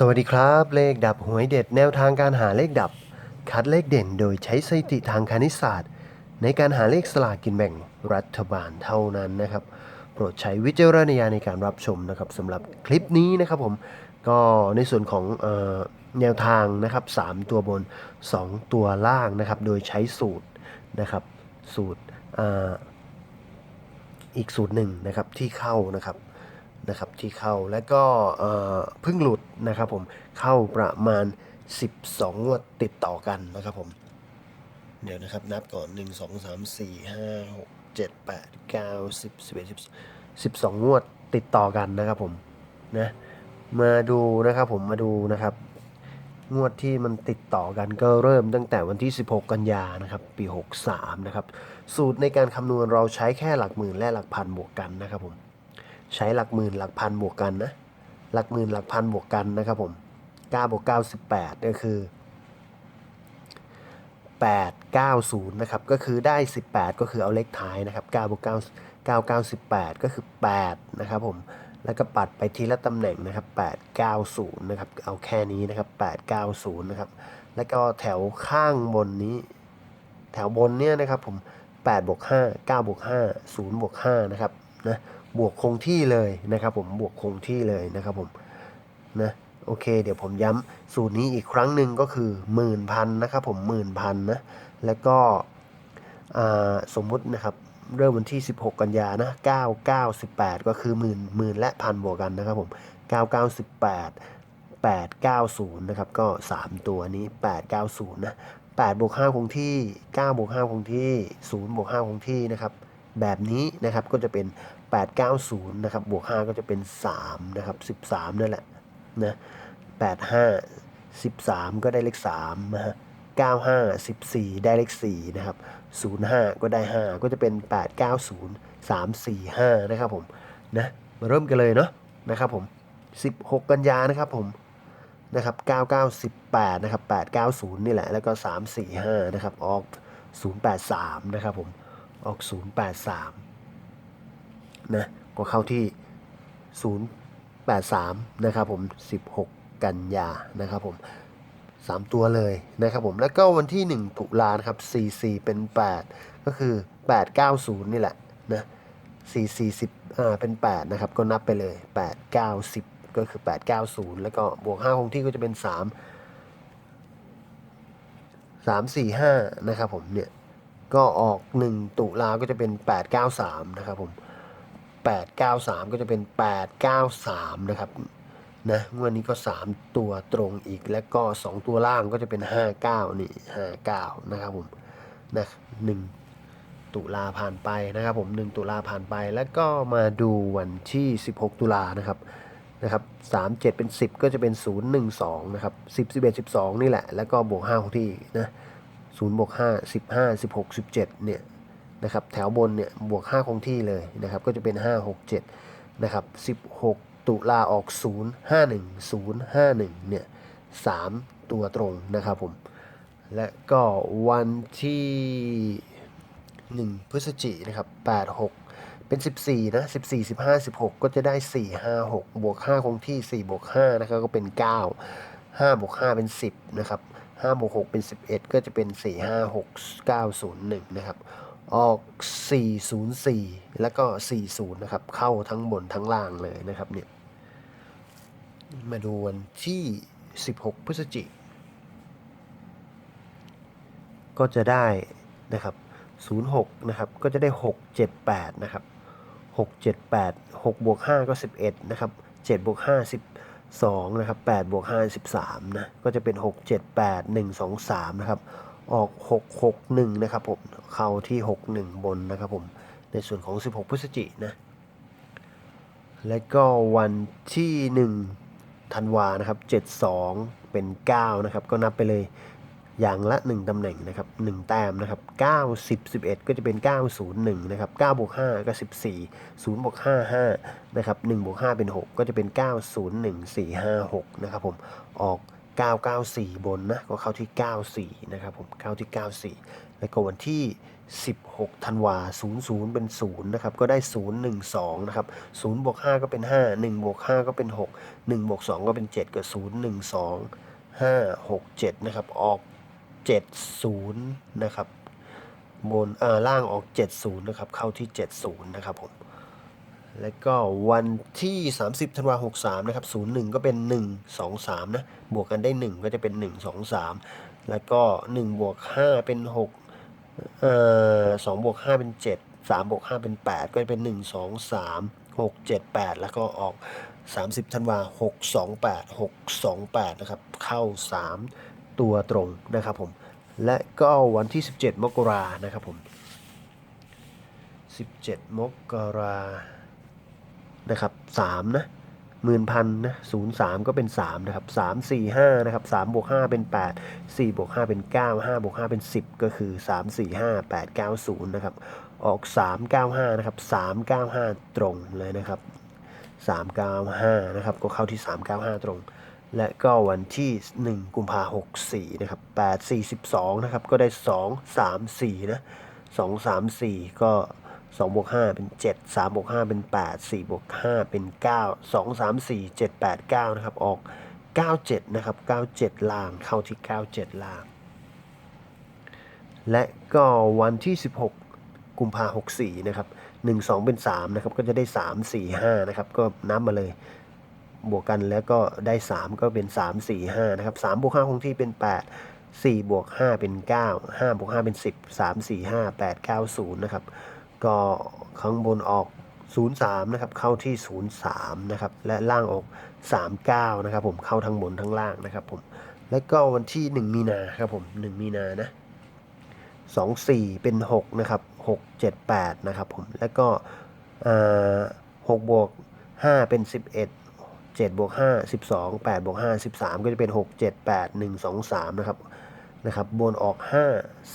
สวัสดีครับ เลขดับหวยเด็ดแนวทางการหาเลขดับ คัดเลขเด่นโดยใช้สถิติทางคณิตศาสตร์ ในการหาเลขสลากกินแบ่งรัฐบาลเท่านั้นนะครับ โปรดใช้วิจารณญาณในการรับชมนะครับสำหรับคลิปนี้นะครับผมก็ในส่วนของออแนวทางนะครับ 3 ตัวบน 2 ตัวล่างนะครับ โดยใช้สูตรนะครับสูตรออีกสูตรหนึ่งนะครับที่เข้านะครับ นะครับที่เข้าแล้วก็เพิ่งหลุดนะครับผมเข้าประมาณ 12งวดติดต่อกันนะครับผม เดี๋ยวนะครับนับก่อน 1 2 3 4 5 6 7 8 9 10 11 12 12 งวดติดต่อกันนะครับผมนะมาดูนะครับผมมาดูนะครับ งวดที่มันติดต่อกันก็เริ่มตั้งแต่วันที่ 16 กันยานะครับ ปี 63 นะครับ สูตรในการคำนวณเราใช้แค่หลักหมื่นและหลักพันบวกกันนะครับผม ใช้หลักหมื่นหลักพันบวกกันนะ หลักหมื่นหลักพันบวกกันนะครับผม9บวก9 18ก็คือ 8 90 นะครับ ก็คือได้ 18 ก็คือเอาเลขท้ายนะครับ9บวก9 9 9 18 ก็คือ 8 นะครับผม แล้วก็ปัดไปทีละตำแหน่งนะครับ 890 นะครับ เอาแค่นี้นะครับ 890 นะครับ แล้วก็แถวข้างบนนี้ แถวบนเนี่ยนะครับผม8บวก5 9บวก5 0บวก5นะครับนะ บวกคงที่เลยนะครับผมบวกคงที่เลยนะครับผมนะโอเค เดี๋ยวผมย้ำสูตรนี้อีกครั้งหนึ่งก็คือหมื่นพันนะครับผมหมื่นพันนะแล้วก็สมมุตินะครับเริ่มวันที่ 16 กันยานะ9 9 18 ก็คือหมื่นหมื่นและพันบวกกันนะครับผม9 9 18 8 9 0นะครับก็ 3 ตัวนี้ 8 9 0นะ8บวก5คงที่9บวก5คงที่0บวก5คงที่นะครับแบบนี้นะครับก็จะเป็น 890 นะครับ บวก 5 ก็จะเป็น 3 นะครับ 13 นั่นแหละ นะ 85 13 ก็ได้เลข3นะฮะ95 14 ได้เลข 4 นะครับ 05 ก็ได้ 5 ก็จะเป็น 890 345 นะครับผม นะ มาเริ่มกันเลยเนาะ นะครับผม 16 กันยานะครับผม นะครับ 9918 นะครับ 890 นี่แหละ แล้วก็ 345 นะครับ ออก 083 นะครับผม ออก 083 นะก็เข้าที่ 083 นะครับผม 16 กันยานะครับผม 3 ตัวเลยนะครับผม แล้วก็วันที่ 1 ตุลานครับ 44 เป็น 8 ก็คือ 890 นี่แหละนะ4 40อ่าเป็น 8 นะครับ ก็นับไปเลย 8 9 10 ก็คือ 890 แล้วก็บวก5คงที่ก็จะเป็น 3 3 4 5 นะครับผมเนี่ย ก็ออก 1 ตุลาก็จะเป็น 893 นะครับผม 893 ก็จะเป็น 893 นะครับนะงวดนี้ก็ 3 ตัวตรงอีกแล้วก็ 2 ตัวล่างก็จะเป็น 59 นี่ 59 นะครับผมนะ1ตุลาผ่านไปนะครับผม 1 ตุลาผ่านไปแล้วก็มาดูวันที่ 16 ตุลานะครับนะครับ3 7 เป็น 10 ก็จะเป็น 0 1 2 นะครับ 10 11 12 นี่แหละ แล้วก็บวก5ของที่นะ0บวก5 15 16 17 เนี่ย นะครับแถวบนเนี่ยบวก 5 คงที่เลยนะครับก็จะเป็น 5 6 7นะครับ16 ตุลาออก 0 5 1 0 5 1เนี่ย3ตัวตรงนะครับผมและก็วันที่ 1 พฤศจิกนะครับ8 6 เป็น 14นะ14 15 16 ก็จะได้ 4 5 6 บวก 5 คงที่ 4 บวก5นะครับก็เป็น 9 5 บวก 5 เป็น 10 นะครับ5บวก 6 เป็น 11 ก็จะเป็น 4 5 6 9 0 1 นะครับ ออก 404 แล้วก็ 40 นะครับ เข้าทั้งบนทั้งล่างเลยนะครับเนี่ย มาดูวันที่ 16 พฤศจิกก็จะได้นะครับ 06 นะครับ ก็จะได้ 678 นะครับ 678 6บวก5ก็ 11 นะครับ7บวก5 12 นะครับ8บวก5 13 นะ ก็จะเป็น 678 1 2 3 นะครับ ออก 661 นะครับผม เข้าที่ 61 บนนะครับผม ในส่วนของ 16 พฤศจิกนะ และก็วันที่ 1 ธันวานะครับ 72 เป็น 9 นะครับ ก็นับไปเลยอย่างละ 1 ตำแหน่งนะครับ 1 แต้มนะครับ 9 10 11 ก็จะเป็น 901 นะครับ9บวก5ก็ 14 0บวก5 5 นะครับ1บวก5เป็น 6 ก็จะเป็น 901 456 นะครับผม ออก 994 บนนะก็เข้าที่ 94 นะครับผมเข้าที่ 94 แล้วก็วันที่ 16ธันวา00 เป็น 0 นะครับ ก็ได้ 012 นะครับ0บวก5ก็เป็น 5 1บวก5ก็เป็น 6 1บวก2ก็เป็น 7 ก็ 0 1 2 5 6 7 นะครับ ออก 70 นะครับ บนเอ่อล่างออก 70 นะครับ เข้าที่ 70 นะครับผม แล้วก็วันที่ 30ธันวา63นะครับ01ก็เป็น1 2 3นะ บวกกันได้1ก็จะเป็น1 2 3แล้วก็1บวก5เป็น6เอ่อ2บวก5เป็น7 3บวก5เป็น8ก็จะเป็น1 2 3 6 7 8แล้วก็ออก30ธันวา628 628นะครับ เข้า3ตัวตรงนะครับผม และก็วันที่17มกรานะครับผม17มกรา นะครับ3นะหมื่นพันนะศูนย์สามก็เป็น3นะครับ3 4 5นะครับ3บวก5เป็น8 4บวก5เป็น9 5บวก5เป็น10ก็คือ3 4 5 8 9 0นะครับออก3 9 5นะครับ3 9 5ตรงเลยนะครับ395นะครับก็เข้าที่395ตรง และก็วันที่1กุมภา64นะครับ8 42นะครับก็ได้2 3 4นะ2 3 4ก็ 2บวก5เป็น 7 3บวก5เป็น 8 4บวก5เป็น 9 2 3 4 7 8 9 นะครับ ออก 97 นะครับ 97 ล่าง เข้าที่ 97 ล่าง และก็วันที่ 16 กุมภา64 นะครับ 1 2 เป็น 3 นะครับ ก็จะได้ 3 4 5 นะครับ ก็นับมาเลย บวกกันแล้วก็ได้ 3 ก็เป็น 3 4 5 นะครับ3บวก5คงที่เป็น 8 4บวก5เป็น 9 5บวก5เป็น 10 3 4 5 8 9 0 นะครับ ก็ข้างบนออก 03 นะครับ เข้าที่ 03 นะครับ และล่างออก 39 นะครับ ผมเข้าทั้งบนทั้งล่างนะครับ ผม และก็วันที่ 1 มีนาครับผม 1 มีนานะสองสี่เป็นหกนะครับหกเจ็ดแปดนะครับผม แล้วก็หกบวกห้าเป็นสิบเอ็ดเจ็ดบวกห้าสิบวกห้าสิบสามก็จะเป็นหกเจ็ดแปดหนึ่งสองสามนะครับ นะครับบนออกห้า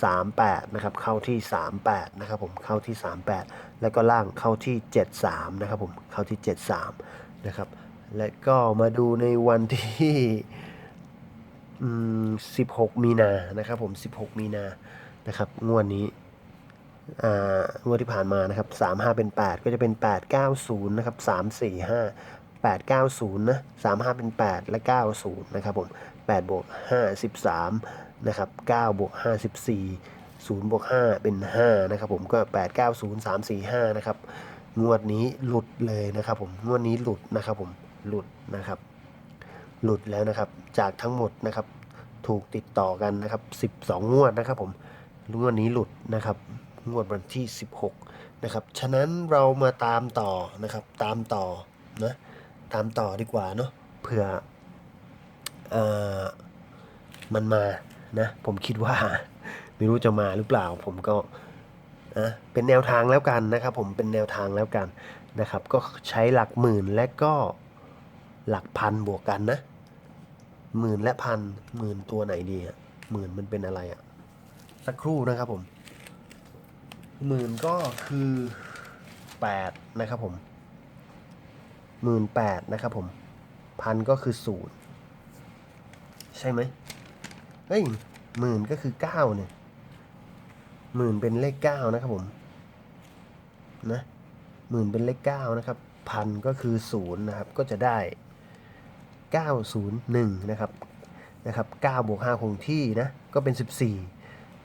สามแปดนะครับเข้าที่สามแปดนะครับผมเข้าที่สามแปดแล้วก็ล่างเข้าที่เจ็ดสามนะครับผมเข้าที่เจ็ดสามนะครับและก็มาดูในวันที่16 มีนานะครับผม 16 มีนานะครับงวดนี้งวดที่ผ่านมานะครับ3 5 เป็น 8 ก็จะเป็น 8 9 0นะครับ3 4 5 8 9 0นะ3 5 เป็น 8 และ 90 นะครับผม 8บวก5 13นะครับ9บวก5 14 0บวก5เป็น 5 นะครับผมก็ 8 9 0 3 4 5 นะครับ งวดนี้หลุดเลยนะครับผม งวดนี้หลุดนะครับผม หลุดนะครับ หลุดแล้วนะครับ จากทั้งหมดนะครับ ถูกติดต่อกันนะครับ 12 งวดนะครับผม งวดนี้หลุดนะครับ งวดวันที่ 16 นะครับ ฉะนั้นเรามาตามต่อนะครับ ตามต่อนะ ตามต่อดีกว่าเนาะ เผื่อเอ่อ มันมานะผมคิดว่าไม่รู้จะมาหรือเปล่า ผมก็นะเป็นแนวทางแล้วกันนะครับผมเป็นแนวทางแล้วกันนะครับ ก็ใช้หลักหมื่นและก็หลักพันบวกกันนะหมื่นและพันหมื่นตัวไหนดีอะหมื่นมันเป็นอะไรอะสักครู่นะครับผมหมื่นก็คือแปดนะครับผมหมื่นแปดนะครับผมพันก็คือศูนย์ ใช่ไหมเฮ้ยหมื่นก็คือเก้าเนี่ยหมื่นเป็นเลขเก้านะครับผมนะหมื่นเป็นเลขเก้านะครับพันก็คือศูนย์นะครับก็จะได้901นย์หนึ่งนะครับนะครับ9บวก5คงที่นะก็เป็น14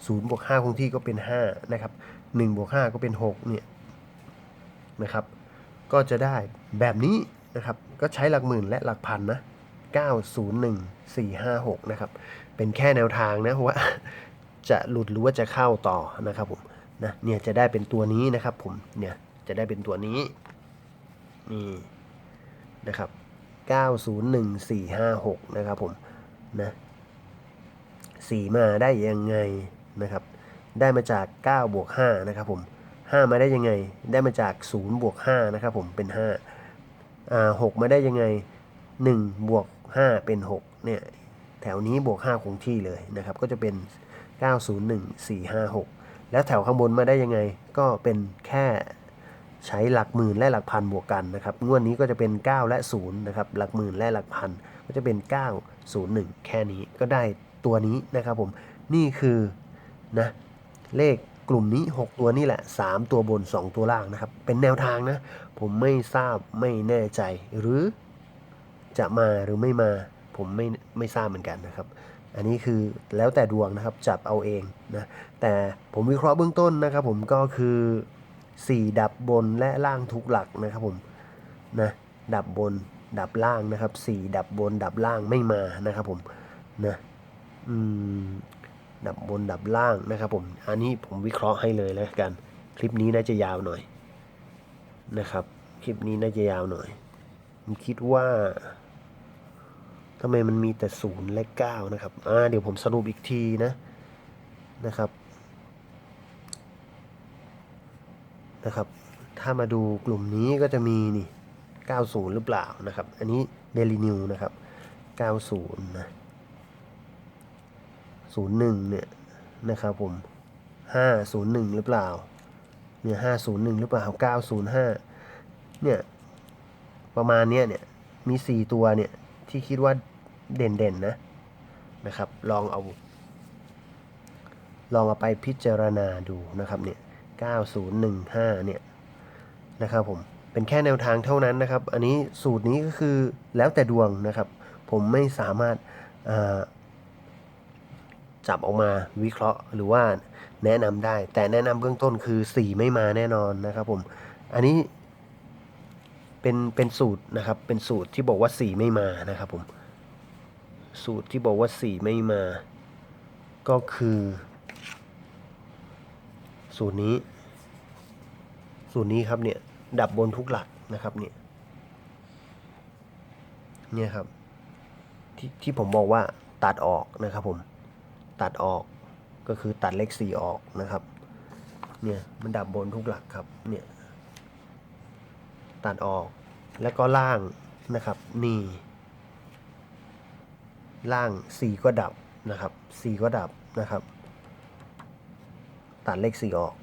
0บวก5คงที่ก็เป็น5นะครับ1บวก5ก็เป็น6เนี่ยนะครับ ก็จะได้แบบนี้นะครับ ก็ใช้หลักหมื่นและหลักพันนะ 901 456 นะครับ เป็นแค่แนวทางนะว่าจะหลุดหรือว่าจะเข้าต่อนะครับผมนะเนี่ยจะได้เป็นตัวนี้นะครับผมเนี่ยจะได้เป็นตัวนี้นี่นะครับ 901456 นะครับผมนะสี่มาได้ยังไงนะครับ ได้มาจาก 9 บวก 5 นะครับผม 5 มาได้ยังไง ได้มาจาก 0 บวก 5 นะครับผมเป็น5อ่า6มาได้ยังไง 1 บวก 5 เป็น 6 เนี่ย แถวนี้บวก 5 คงที่เลยนะครับ ก็จะเป็น 901456 แล้วแถวข้างบนมาได้ยังไง ก็เป็นแค่ใช้หลักหมื่นและหลักพันบวกกันนะครับ งวดนี้ก็จะเป็น 9 และ 0 นะครับ หลักหมื่นและหลักพัน ก็จะเป็น 9 0 1 แค่นี้ก็ได้ตัวนี้นะครับผม นี่คือนะเลขกลุ่มนี้ 6 ตัวนี่แหละ 3 ตัวบน 2 ตัวล่างนะครับ เป็นแนวทางนะ ผมไม่ทราบไม่แน่ใจหรือ จะมาหรือไม่มาผมไม่ไม่ทราบเหมือนกันนะครับ อันนี้คือแล้วแต่ดวงนะครับจับเอาเองนะแต่ผมวิเคราะห์เบื้องต้นนะครับ ผมก็คือ 4 ดับบนและล่างทุกหลักนะครับผมนะดับบนดับล่างนะครับ 4 ดับบนดับล่างไม่มานะครับผมนะอืมดับบนดับล่างนะครับผมอันนี้ผมวิเคราะห์ให้เลยแล้วกันคลิปนี้น่าจะยาวหน่อยนะครับ คลิปนี้น่าจะยาวหน่อยผมคิดว่า ทำไมมันมีแต่ศูนย์และเก้านะครับ อ่า เดี๋ยวผมสรุปอีกทีนะ นะครับ นะครับ ถ้ามาดูกลุ่มนี้ก็จะมีนี่ 90 หรือเปล่านะครับ อันนี้ Daily New นะครับ 90 นะ 01 เนี่ยนะครับผม 501 หรือเปล่า เนี่ย 501 หรือเปล่า 905 เนี่ย ประมาณเนี้ยเนี่ย มี 4 ตัวเนี่ย ที่คิดว่าเด่นๆนะนะครับ ลองเอา ลองเอาไปพิจารณาดูนะครับเนี่ย9015เนี่ยนะครับผมเป็นแค่แนวทางเท่านั้นนะครับ อันนี้สูตรนี้ก็คือแล้วแต่ดวงนะครับ ผมไม่สามารถาจับออกมาวิเคราะห์หรือว่าแนะนำได้ แต่แนะนำเบื้องต้นคือ 4 ไม่มาแน่นอนนะครับผม อันนี้ เป็นเป็นสูตรนะครับเป็นสูตรที่บอกว่า4ไม่มานะครับผมสูตรที่บอกว่า4ไม่มา ก็คือ สูตรนี้ สูตรนี้ครับเนี่ยดับบนทุกหลักนะครับเนี่ยเนี่ยครับที่ที่ผมบอกว่าตัดออกนะครับผมตัดออกก็คือตัดเลขสี่ออกนะครับ เนี่ยมันดับบนทุกหลักครับเนี่ย ตัดออก แล้วก็ล่างนะครับนี่ ล่างสีก็ดับนะครับสีก็ดับนะครับ ตัดเลขสีออก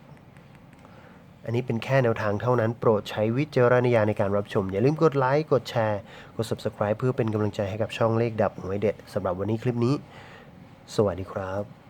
อันนี้เป็นแค่แนวทางเท่านั้น โปรดใช้วิจารณญาณในการรับชม อย่าลืมกดไลค์ กดแชร์ กด Subscribe เพื่อเป็นกำลังใจให้กับช่องเลขดับหวยเด็ดสำหรับวันนี้คลิปนี้ สวัสดีครับ